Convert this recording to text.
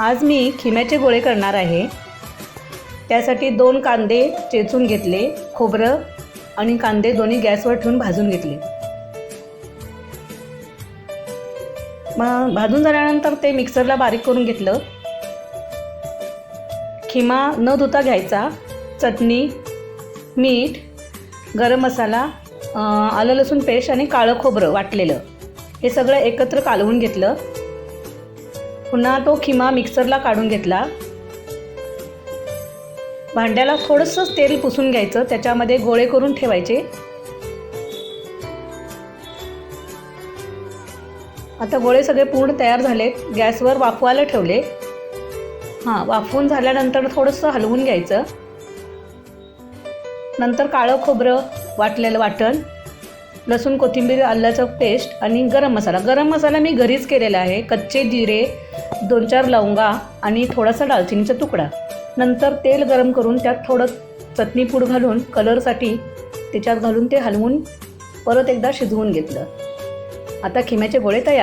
आज मी खिम्याचे गोळे करणार आहे. त्यासाठी दोन कांदे चेचून घेतले खोबरं आणि कांदे दोन्ही गॅसवर ठेवून भाजून घेतले. मग भाजून झाल्यानंतर ते मिक्सरला बारीक करून घेतलं. खिमा न धुता घ्यायचा. चटणी मीठ गरम मसाला आलं लसूण पेस्ट आणि काळं खोबरं वाटलेलं. हे सगळं एकत्र कालवून घेतलं. पुन्हा तो खिमा मिक्सरला काढून घेतला. भांड्याला थोडंसं तेल पुसून घ्यायचं त्याच्यामध्ये गोळे करून ठेवायचे. आता गोळे सगळे पूर्ण तयार झालेत गॅसवर वाफवायला ठेवले. हां वाफवून झाल्यानंतर थोडंसं हलवून घ्यायचं. नंतर काळं खोबरं वाटलेलं वाटण. लसूण कोथिंबीर आल्याचं पेस्ट आणि गरम मसाला. गरम मसाला मी घरीच केलेला आहे. कच्चे जिरे दोन चार लवंगा आणि थोडासा दालचिनीचा तुकडा. नंतर तेल गरम करून त्यात थोडं चटणी पूड घालून कलरसाठी त्याच्यात घालून ते हलवून परत एकदा शिजवून घेतलं. आता खिम्याचे गोळे तयार